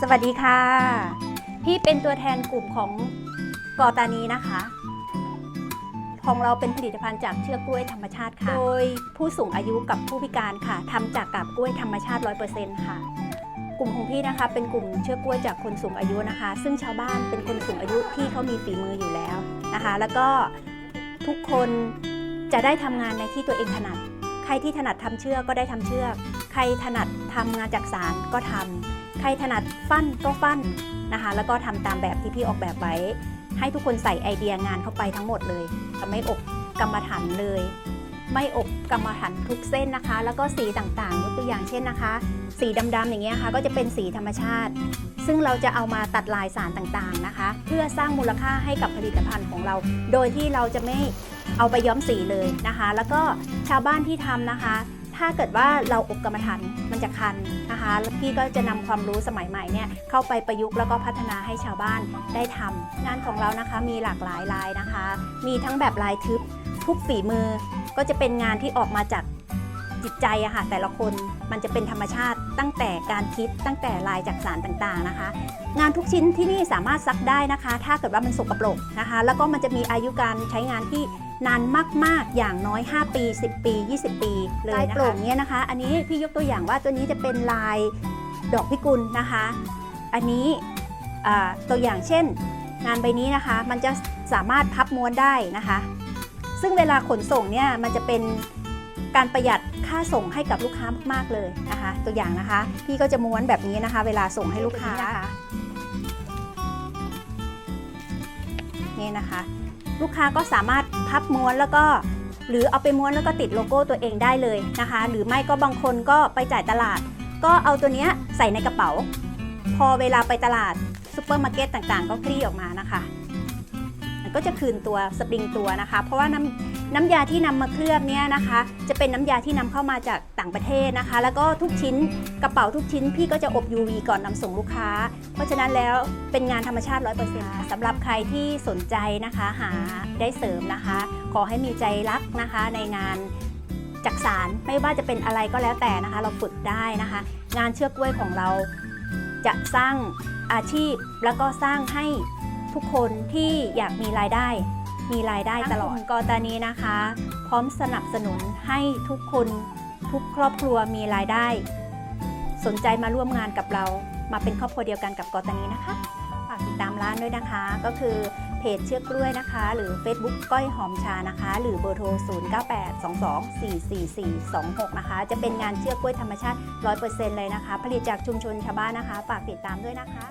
สวัสดีค่ะ พี่เป็นตัวแทนกลุ่มของกอตานีนะคะ ของเราเป็นผลิตภัณฑ์จากเชือกกล้วยธรรมชาติค่ะ โดยผู้สูงอายุกับผู้พิการค่ะทำจากกาบกล้วยธรรมชาติ 100%ค่ะ กลุ่มของพี่นะคะเป็นกลุ่มเชือกกล้วยจากคนสูงอายุนะคะ ซึ่งชาวบ้านเป็นคนสูงอายุที่เขามีฝีมืออยู่แล้วนะคะ แล้วก็ทุกคนจะได้ทำงานในที่ตัวเองถนัด ใครที่ถนัดทำเชือกก็ได้ทำเชือก รถนัดทำงานจากสารก็ทำใครถนัดฟั่นก็ฟั่นนะคะ แล้วก็ทำตามแบบที่พี่ออกแบบไว้ ให้ทุกคนใส่ไอเดียงานเข้าไปทั้งหมดเลยจะไม่อบกรรมฐานเลย ไม่อบกรรมฐานทุกเส้นนะคะ แล้วก็สีต่างๆยกตัวอย่างเช่นนะคะ สีดำๆอย่างเงี้ยค่ะก็จะเป็นสีธรรมชาติ ซึ่งเราจะเอามาตัดลายสารต่างๆนะคะ เพื่อสร้างมูลค่าให้กับผลิตภัณฑ์ของเรา โดยที่เราจะไม่เอาไปย้อมสีเลยนะคะ แล้วก็ชาวบ้านที่ทำนะคะ ถ้าเกิดว่าเราอบกรรมฐานมันจะคันนะคะแล้วพี่ก็จะนำความรู้สมัยใหม่เนี่ยเข้าไปประยุกต์แล้วก็พัฒนาให้ชาวบ้านได้ทำงานของเรานะคะมีหลากหลายลายนะคะ มีทั้งแบบลายทึบทุกฝีมือก็จะเป็นงานที่ออกมาจาก จิตใจอะค่ะแต่ละคนมันจะเป็นธรรมชาติตั้งแต่การคิดตั้งแต่ลายจากสารต่างๆนะคะ งานทุกชิ้นที่นี่สามารถซักได้นะคะ ถ้าเกิดว่ามันสกปรกนะคะ แล้วก็มันจะมีอายุการใช้งานที่นานมากๆ อย่างน้อย 5 ปี 10 ปี 20 ปีเลยนะคะลายโปร่งเนี่ยนะคะ อันนี้พี่ยกตัวอย่างว่าตัวนี้จะเป็นลายดอกพิกุลนะคะ อันนี้อ่าตัวอย่างเช่น งานใบนี้นะคะ มันจะสามารถพับม้วนได้นะคะ ซึ่งเวลาขนส่งเนี่ยมันจะเป็น การประหยัดค่าส่งให้กับลูกค้ามากๆเลยนะคะ ตัวอย่างนะคะ พี่ก็จะม้วนแบบนี้นะคะ เวลาส่งให้ลูกค้านะคะนี่นะคะ ลูกค้าก็สามารถพับม้วนแล้วก็หรือเอาไปม้วนแล้วก็ติดโลโก้ตัวเองได้เลยนะคะ หรือไม่ก็บางคนก็ไปจ่ายตลาด ก็เอาตัวเนี้ยใส่ในกระเป๋า พอเวลาไปตลาดซูเปอร์มาร์เก็ตต่างๆ ก็คลี่ออกมานะคะมัน ก็จะคืนตัวสปริงตัวนะคะ เพราะว่าน้ำน้ำยาที่นำมาเคลือบเนี่ยนะคะ จะเป็นน้ำยาที่นำเข้ามาจากต่างประเทศนะคะ แล้วก็ทุกชิ้นกระเป๋าทุกชิ้นพี่ก็จะอบ UV ก่อนนำส่งลูกค้า เพราะฉะนั้นแล้วเป็นงานธรรมชาติ 100%สำหรับใครที่สนใจนะคะหาได้เสริมนะคะ ขอให้มีใจรักนะคะในงานจักสารไม่ว่าจะเป็นอะไรก็แล้วแต่นะคะ เราฝึกได้นะคะ งานเชือกกล้วยของเราจะสร้างอาชีพแล้วก็สร้างให้ ทุกคนที่อยากมีรายได้ มีรายได้ตลอดกอตานีนะคะ พร้อมสนับสนุนให้ทุกคนทุกครอบครัวมีรายได้ สนใจมาร่วมงานกับเรา มาเป็นครอบครัวเดียวกันกับกอตานีนะคะฝากติดตามร้านด้วยนะคะ ก็คือเพจเชือกกล้วยนะคะ หรือ Facebook ก้อยหอมชานะคะ หรือเบอร์โทร 0982244426 นะคะ จะเป็นงานเชือกกล้วยธรรมชาติ 100%เลยนะคะ ผลิตจากชุมชนชาวบ้านนะคะ ฝากติดตามด้วยนะคะ